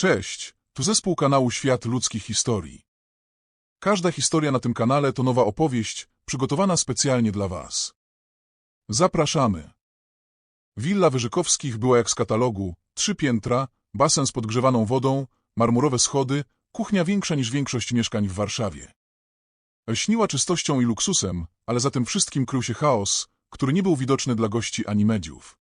Cześć, tu zespół kanału Świat Ludzkich Historii. Każda historia na tym kanale to nowa opowieść, przygotowana specjalnie dla Was. Zapraszamy. Willa Wyżykowskich była jak z katalogu, trzy piętra, basen z podgrzewaną wodą, marmurowe schody, kuchnia większa niż większość mieszkań w Warszawie. Lśniła czystością i luksusem, ale za tym wszystkim krył się chaos, który nie był widoczny dla gości ani mediów.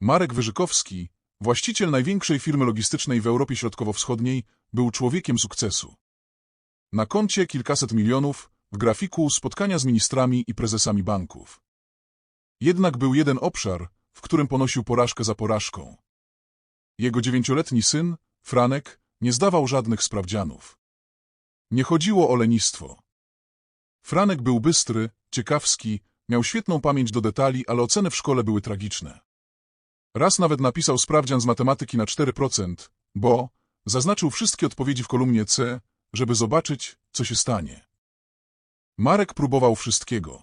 Marek Wyżykowski, właściciel największej firmy logistycznej w Europie Środkowo-Wschodniej, był człowiekiem sukcesu. Na koncie kilkaset milionów, w grafiku spotkania z ministrami i prezesami banków. Jednak był jeden obszar, w którym ponosił porażkę za porażką. Jego dziewięcioletni syn, Franek, nie zdawał żadnych sprawdzianów. Nie chodziło o lenistwo. Franek był bystry, ciekawski, miał świetną pamięć do detali, ale oceny w szkole były tragiczne. Raz nawet napisał sprawdzian z matematyki na 4%, bo zaznaczył wszystkie odpowiedzi w kolumnie C, żeby zobaczyć, co się stanie. Marek próbował wszystkiego.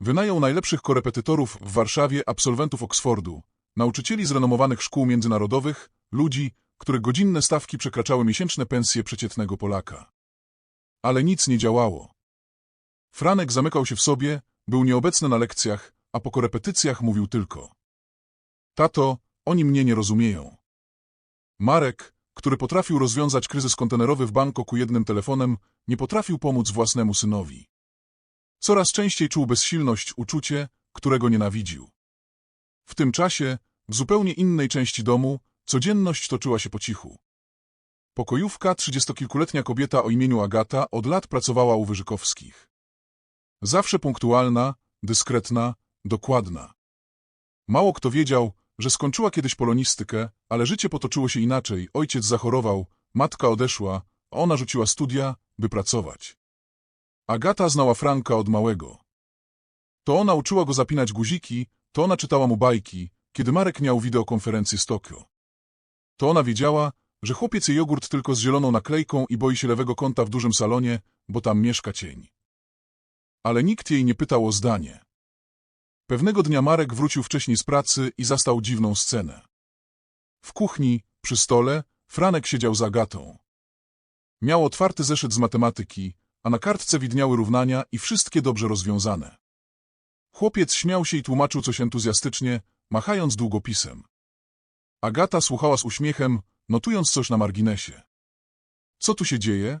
Wynajął najlepszych korepetytorów w Warszawie, absolwentów Oksfordu, nauczycieli z renomowanych szkół międzynarodowych, ludzi, których godzinne stawki przekraczały miesięczne pensje przeciętnego Polaka. Ale nic nie działało. Franek zamykał się w sobie, był nieobecny na lekcjach, a po korepetycjach mówił tylko. Tato, oni mnie nie rozumieją. Marek, który potrafił rozwiązać kryzys kontenerowy w Bangkoku jednym telefonem, nie potrafił pomóc własnemu synowi. Coraz częściej czuł bezsilność, uczucie, którego nienawidził. W tym czasie, w zupełnie innej części domu, codzienność toczyła się po cichu. Pokojówka, trzydziestokilkuletnia kobieta o imieniu Agata, od lat pracowała u Wyżykowskich. Zawsze punktualna, dyskretna, dokładna. Mało kto wiedział, że skończyła kiedyś polonistykę, ale życie potoczyło się inaczej. Ojciec zachorował, matka odeszła, a ona rzuciła studia, by pracować. Agata znała Franka od małego. To ona uczyła go zapinać guziki, to ona czytała mu bajki, kiedy Marek miał wideokonferencję z Tokio. To ona wiedziała, że chłopiec je jogurt tylko z zieloną naklejką i boi się lewego kąta w dużym salonie, bo tam mieszka cień. Ale nikt jej nie pytał o zdanie. Pewnego dnia Marek wrócił wcześniej z pracy i zastał dziwną scenę. W kuchni, przy stole, Franek siedział za Agatą. Miał otwarty zeszyt z matematyki, a na kartce widniały równania i wszystkie dobrze rozwiązane. Chłopiec śmiał się i tłumaczył coś entuzjastycznie, machając długopisem. Agata słuchała z uśmiechem, notując coś na marginesie. Co tu się dzieje?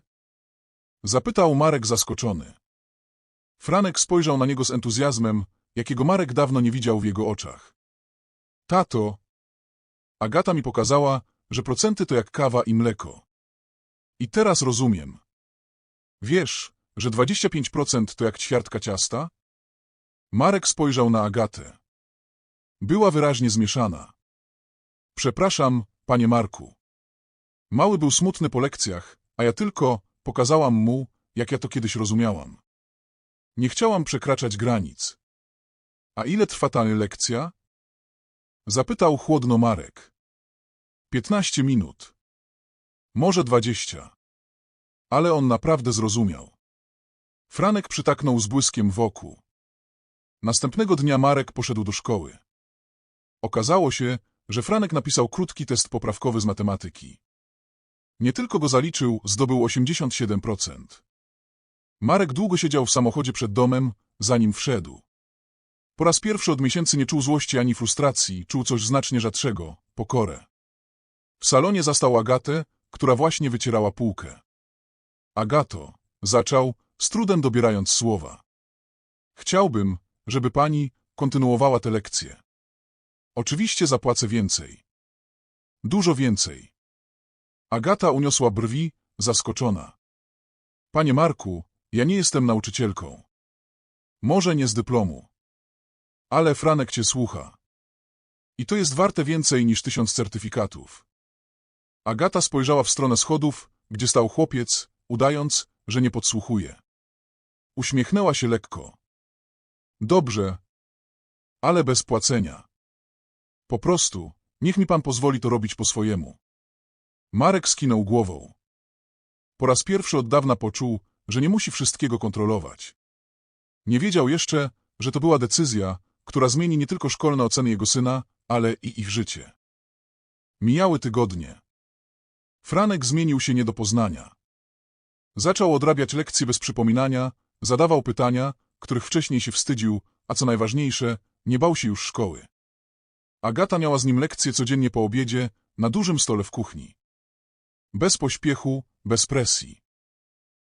Zapytał Marek zaskoczony. Franek spojrzał na niego z entuzjazmem, jakiego Marek dawno nie widział w jego oczach. Tato, Agata mi pokazała, że procenty to jak kawa i mleko. I teraz rozumiem. Wiesz, że 25% to jak ćwiartka ciasta? Marek spojrzał na Agatę. Była wyraźnie zmieszana. Przepraszam, panie Marku. Mały był smutny po lekcjach, a ja tylko pokazałam mu, jak ja to kiedyś rozumiałam. Nie chciałam przekraczać granic. A ile trwa ta lekcja? Zapytał chłodno Marek. Piętnaście minut. Może dwadzieścia. Ale on naprawdę zrozumiał. Franek przytaknął z błyskiem wokół. Następnego dnia Marek poszedł do szkoły. Okazało się, że Franek napisał krótki test poprawkowy z matematyki. Nie tylko go zaliczył, zdobył 87%. Marek długo siedział w samochodzie przed domem, zanim wszedł. Po raz pierwszy od miesięcy nie czuł złości ani frustracji, czuł coś znacznie rzadszego – pokorę. W salonie zastał Agatę, która właśnie wycierała półkę. Agato, zaczął, z trudem dobierając słowa. Chciałbym, żeby pani kontynuowała tę lekcję. Oczywiście zapłacę więcej. Dużo więcej. Agata uniosła brwi, zaskoczona. Panie Marku, ja nie jestem nauczycielką. Może nie z dyplomu. Ale Franek cię słucha. I to jest warte więcej niż tysiąc certyfikatów. Agata spojrzała w stronę schodów, gdzie stał chłopiec, udając, że nie podsłuchuje. Uśmiechnęła się lekko. Dobrze, ale bez płacenia. Po prostu, niech mi pan pozwoli to robić po swojemu. Marek skinął głową. Po raz pierwszy od dawna poczuł, że nie musi wszystkiego kontrolować. Nie wiedział jeszcze, że to była decyzja, która zmieni nie tylko szkolne oceny jego syna, ale i ich życie. Mijały tygodnie. Franek zmienił się nie do poznania. Zaczął odrabiać lekcje bez przypominania, zadawał pytania, których wcześniej się wstydził, a co najważniejsze, nie bał się już szkoły. Agata miała z nim lekcje codziennie po obiedzie, na dużym stole w kuchni. Bez pośpiechu, bez presji.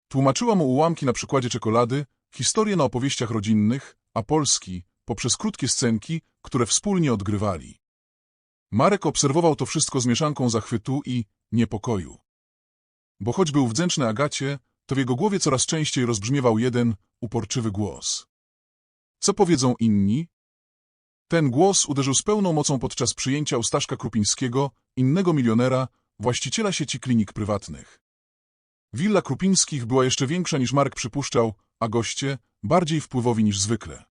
Tłumaczyła mu ułamki na przykładzie czekolady, historie na opowieściach rodzinnych, a Polski poprzez krótkie scenki, które wspólnie odgrywali. Marek obserwował to wszystko z mieszanką zachwytu i niepokoju. Bo choć był wdzięczny Agacie, to w jego głowie coraz częściej rozbrzmiewał jeden, uporczywy głos. Co powiedzą inni? Ten głos uderzył z pełną mocą podczas przyjęcia u Staszka Krupińskiego, innego milionera, właściciela sieci klinik prywatnych. Willa Krupińskich była jeszcze większa niż Marek przypuszczał, a goście bardziej wpływowi niż zwykle.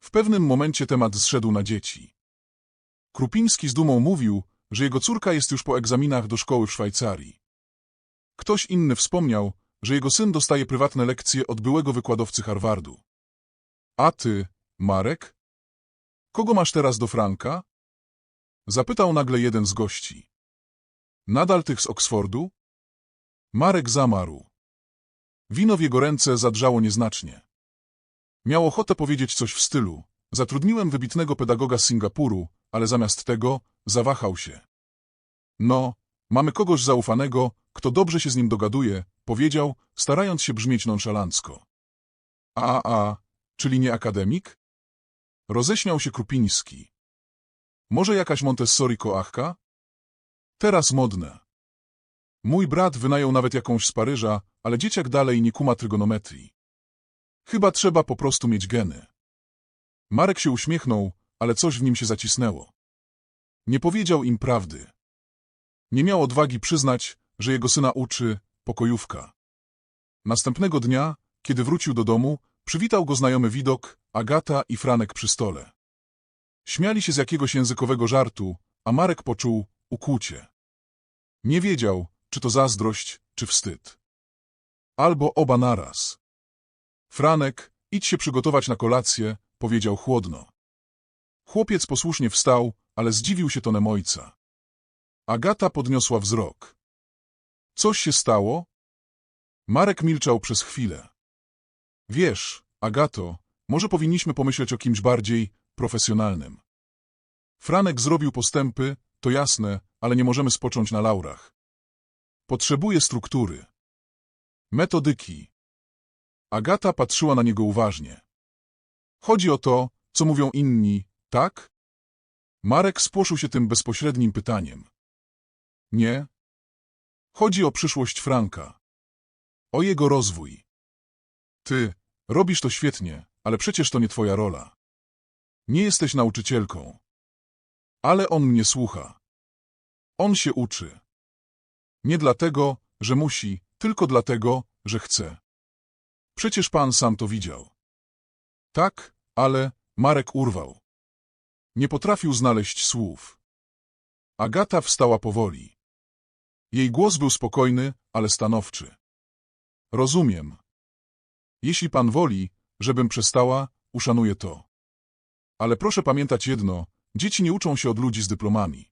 W pewnym momencie temat zszedł na dzieci. Krupiński z dumą mówił, że jego córka jest już po egzaminach do szkoły w Szwajcarii. Ktoś inny wspomniał, że jego syn dostaje prywatne lekcje od byłego wykładowcy Harvardu. A ty, Marek? Kogo masz teraz do Franka? Zapytał nagle jeden z gości. Nadal tych z Oksfordu? Marek zamarł. Wino w jego ręce zadrżało nieznacznie. Miał ochotę powiedzieć coś w stylu zatrudniłem wybitnego pedagoga z Singapuru, ale zamiast tego zawahał się. No, mamy kogoś zaufanego, kto dobrze się z nim dogaduje, powiedział, starając się brzmieć nonszalancko. A, a, czyli nie akademik? Roześmiał się Krupiński. Może jakaś Montessori koachka? Teraz modne. Mój brat wynajął nawet jakąś z Paryża, ale dzieciak dalej nie kuma trygonometrii. Chyba trzeba po prostu mieć geny. Marek się uśmiechnął, ale coś w nim się zacisnęło. Nie powiedział im prawdy. Nie miał odwagi przyznać, że jego syna uczy pokojówka. Następnego dnia, kiedy wrócił do domu, przywitał go znajomy widok, Agata i Franek przy stole. Śmiali się z jakiegoś językowego żartu, a Marek poczuł ukłucie. Nie wiedział, czy to zazdrość, czy wstyd. Albo oba naraz. Franek, idź się przygotować na kolację, powiedział chłodno. Chłopiec posłusznie wstał, ale zdziwił się tonem ojca. Agata podniosła wzrok. Coś się stało? Marek milczał przez chwilę. Wiesz, Agato, może powinniśmy pomyśleć o kimś bardziej profesjonalnym. Franek zrobił postępy, to jasne, ale nie możemy spocząć na laurach. Potrzebuje struktury. Metodyki. Agata patrzyła na niego uważnie. Chodzi o to, co mówią inni, tak? Marek spłoszył się tym bezpośrednim pytaniem. Nie. Chodzi o przyszłość Franka. O jego rozwój. Ty, robisz to świetnie, ale przecież to nie twoja rola. Nie jesteś nauczycielką. Ale on mnie słucha. On się uczy. Nie dlatego, że musi, tylko dlatego, że chce. Przecież pan sam to widział. Tak, ale Marek urwał. Nie potrafił znaleźć słów. Agata wstała powoli. Jej głos był spokojny, ale stanowczy. Rozumiem. Jeśli pan woli, żebym przestała, uszanuję to. Ale proszę pamiętać jedno, dzieci nie uczą się od ludzi z dyplomami.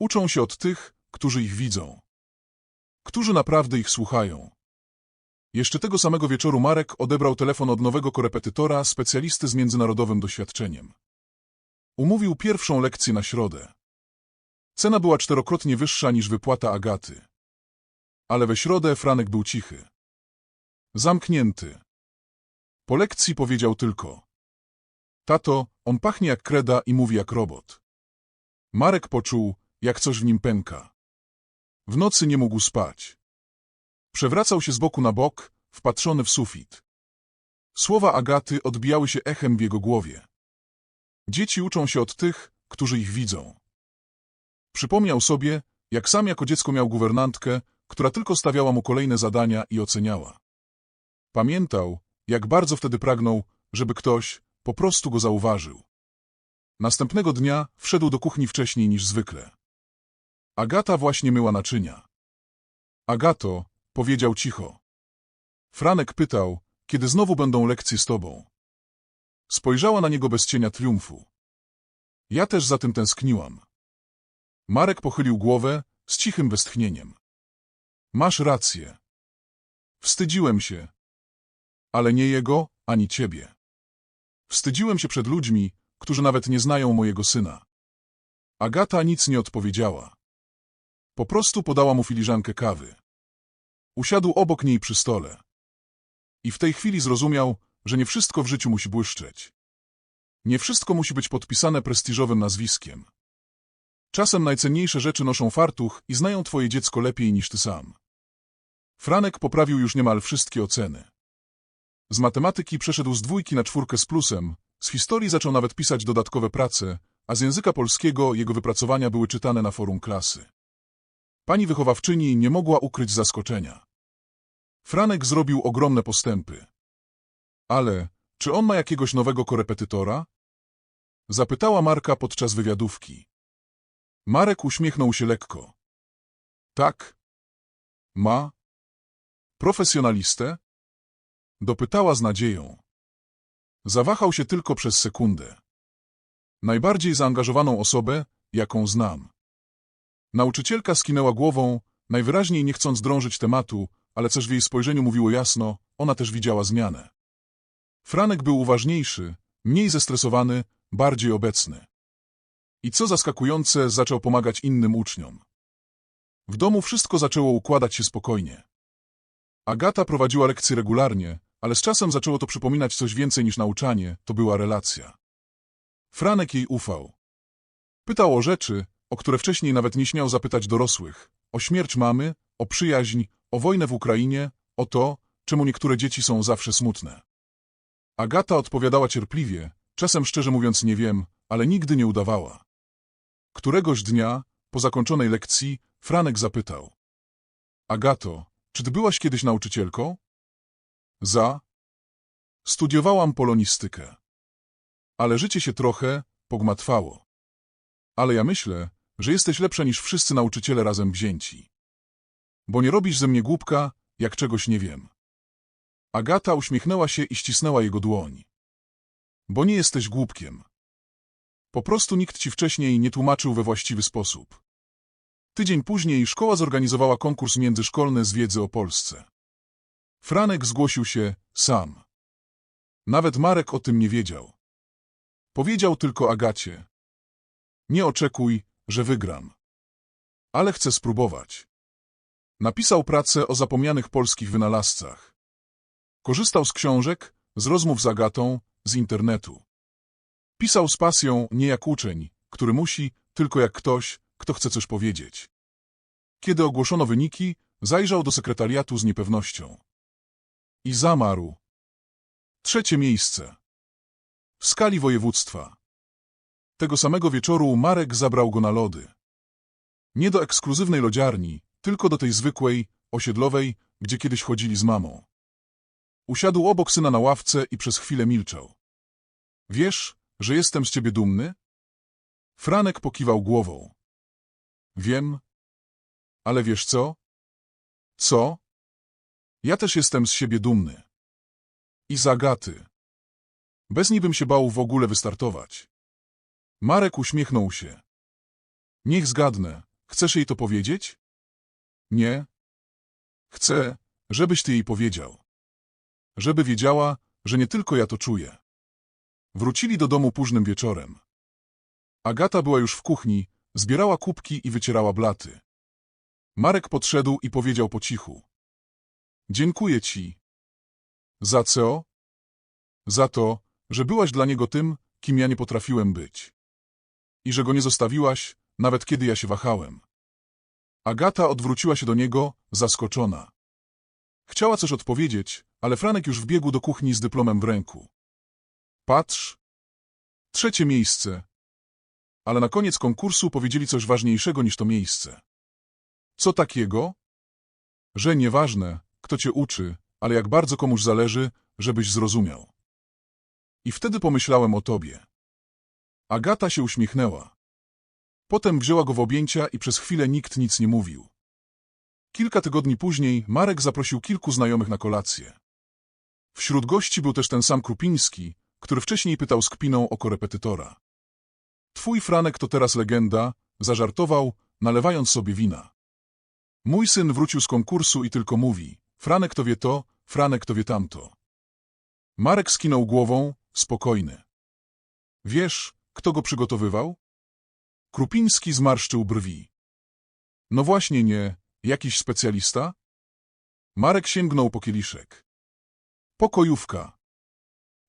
Uczą się od tych, którzy ich widzą. Którzy naprawdę ich słuchają. Jeszcze tego samego wieczoru Marek odebrał telefon od nowego korepetytora, specjalisty z międzynarodowym doświadczeniem. Umówił pierwszą lekcję na środę. Cena była czterokrotnie wyższa niż wypłata Agaty. Ale we środę Franek był cichy. Zamknięty. Po lekcji powiedział tylko. Tato, on pachnie jak kreda i mówi jak robot. Marek poczuł, jak coś w nim pęka. W nocy nie mógł spać. Przewracał się z boku na bok, wpatrzony w sufit. Słowa Agaty odbijały się echem w jego głowie. Dzieci uczą się od tych, którzy ich widzą. Przypomniał sobie, jak sam jako dziecko miał guwernantkę, która tylko stawiała mu kolejne zadania i oceniała. Pamiętał, jak bardzo wtedy pragnął, żeby ktoś po prostu go zauważył. Następnego dnia wszedł do kuchni wcześniej niż zwykle. Agata właśnie myła naczynia. Agato, powiedział cicho. Franek pytał, kiedy znowu będą lekcje z tobą. Spojrzała na niego bez cienia triumfu. Ja też za tym tęskniłam. Marek pochylił głowę, z cichym westchnieniem. Masz rację. Wstydziłem się. Ale nie jego, ani ciebie. Wstydziłem się przed ludźmi, którzy nawet nie znają mojego syna. Agata nic nie odpowiedziała. Po prostu podała mu filiżankę kawy. Usiadł obok niej przy stole. I w tej chwili zrozumiał, że nie wszystko w życiu musi błyszczeć. Nie wszystko musi być podpisane prestiżowym nazwiskiem. Czasem najcenniejsze rzeczy noszą fartuch i znają twoje dziecko lepiej niż ty sam. Franek poprawił już niemal wszystkie oceny. Z matematyki przeszedł z dwójki na czwórkę z plusem, z historii zaczął nawet pisać dodatkowe prace, a z języka polskiego jego wypracowania były czytane na forum klasy. Pani wychowawczyni nie mogła ukryć zaskoczenia. Franek zrobił ogromne postępy. Ale czy on ma jakiegoś nowego korepetytora? Zapytała Marka podczas wywiadówki. Marek uśmiechnął się lekko. Tak? Ma? Profesjonalistę? Dopytała z nadzieją. Zawahał się tylko przez sekundę. Najbardziej zaangażowaną osobę, jaką znam. Nauczycielka skinęła głową, najwyraźniej nie chcąc drążyć tematu, ale coś w jej spojrzeniu mówiło jasno, ona też widziała zmianę. Franek był uważniejszy, mniej zestresowany, bardziej obecny. I co zaskakujące, zaczął pomagać innym uczniom. W domu wszystko zaczęło układać się spokojnie. Agata prowadziła lekcje regularnie, ale z czasem zaczęło to przypominać coś więcej niż nauczanie, to była relacja. Franek jej ufał. Pytał o rzeczy, o które wcześniej nawet nie śmiał zapytać dorosłych. O śmierć mamy, o przyjaźń, o wojnę w Ukrainie, o to, czemu niektóre dzieci są zawsze smutne. Agata odpowiadała cierpliwie, czasem szczerze mówiąc nie wiem, ale nigdy nie udawała. Któregoś dnia, po zakończonej lekcji, Franek zapytał. Agato, czy ty byłaś kiedyś nauczycielką? Za. Studiowałam polonistykę. Ale życie się trochę pogmatwało. Ale ja myślę, że jesteś lepsza niż wszyscy nauczyciele razem wzięci. Bo nie robisz ze mnie głupka, jak czegoś nie wiem. Agata uśmiechnęła się i ścisnęła jego dłoń. Bo nie jesteś głupkiem. Po prostu nikt ci wcześniej nie tłumaczył we właściwy sposób. Tydzień później szkoła zorganizowała konkurs międzyszkolny z wiedzy o Polsce. Franek zgłosił się sam. Nawet Marek o tym nie wiedział. Powiedział tylko Agacie. Nie oczekuj, że wygram. Ale chcę spróbować. Napisał pracę o zapomnianych polskich wynalazcach. Korzystał z książek, z rozmów z Agatą, z internetu. Pisał z pasją, nie jak uczeń, który musi, tylko jak ktoś, kto chce coś powiedzieć. Kiedy ogłoszono wyniki, zajrzał do sekretariatu z niepewnością. I zamarł. Trzecie miejsce. W skali województwa. Tego samego wieczoru Marek zabrał go na lody. Nie do ekskluzywnej lodziarni, tylko do tej zwykłej, osiedlowej, gdzie kiedyś chodzili z mamą. Usiadł obok syna na ławce i przez chwilę milczał. Wiesz, że jestem z ciebie dumny? Franek pokiwał głową. Wiem. Ale wiesz co? Co? Ja też jestem z siebie dumny. I z Agaty. Bez niej bym się bał w ogóle wystartować. Marek uśmiechnął się. Niech zgadnę. Chcesz jej to powiedzieć? Nie. Chcę, żebyś ty jej powiedział. Żeby wiedziała, że nie tylko ja to czuję. Wrócili do domu późnym wieczorem. Agata była już w kuchni, zbierała kubki i wycierała blaty. Marek podszedł i powiedział po cichu. Dziękuję ci. Za co? Za to, że byłaś dla niego tym, kim ja nie potrafiłem być. I że go nie zostawiłaś, nawet kiedy ja się wahałem. Agata odwróciła się do niego, zaskoczona. Chciała coś odpowiedzieć, ale Franek już wbiegł do kuchni z dyplomem w ręku. Patrz. Trzecie miejsce. Ale na koniec konkursu powiedzieli coś ważniejszego niż to miejsce. Co takiego? Że nieważne, kto cię uczy, ale jak bardzo komuś zależy, żebyś zrozumiał. I wtedy pomyślałem o tobie. Agata się uśmiechnęła. Potem wzięła go w objęcia i przez chwilę nikt nic nie mówił. Kilka tygodni później Marek zaprosił kilku znajomych na kolację. Wśród gości był też ten sam Krupiński, który wcześniej pytał z kpiną o korepetytora. Twój Franek to teraz legenda, zażartował, nalewając sobie wina. Mój syn wrócił z konkursu i tylko mówi, Franek to wie to, Franek to wie tamto. Marek skinął głową, spokojny. Wiesz, kto go przygotowywał? Krupiński zmarszczył brwi. No właśnie nie, jakiś specjalista? Marek sięgnął po kieliszek. Pokojówka.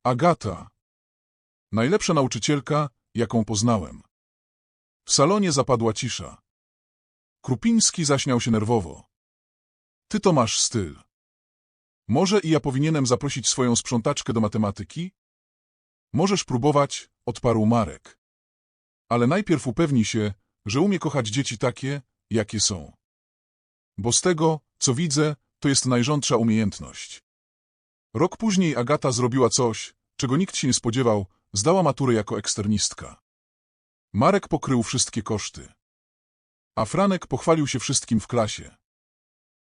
Agata. Najlepsza nauczycielka, jaką poznałem. W salonie zapadła cisza. Krupiński zaśmiał się nerwowo. Ty to masz styl. Może i ja powinienem zaprosić swoją sprzątaczkę do matematyki? Możesz próbować, odparł Marek. Ale najpierw upewnij się, że umie kochać dzieci takie, jakie są. Bo z tego, co widzę, to jest najrządsza umiejętność. Rok później Agata zrobiła coś, czego nikt się nie spodziewał, zdała maturę jako eksternistka. Marek pokrył wszystkie koszty. A Franek pochwalił się wszystkim w klasie.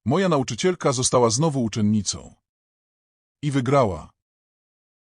Moja nauczycielka została znowu uczennicą. I wygrała.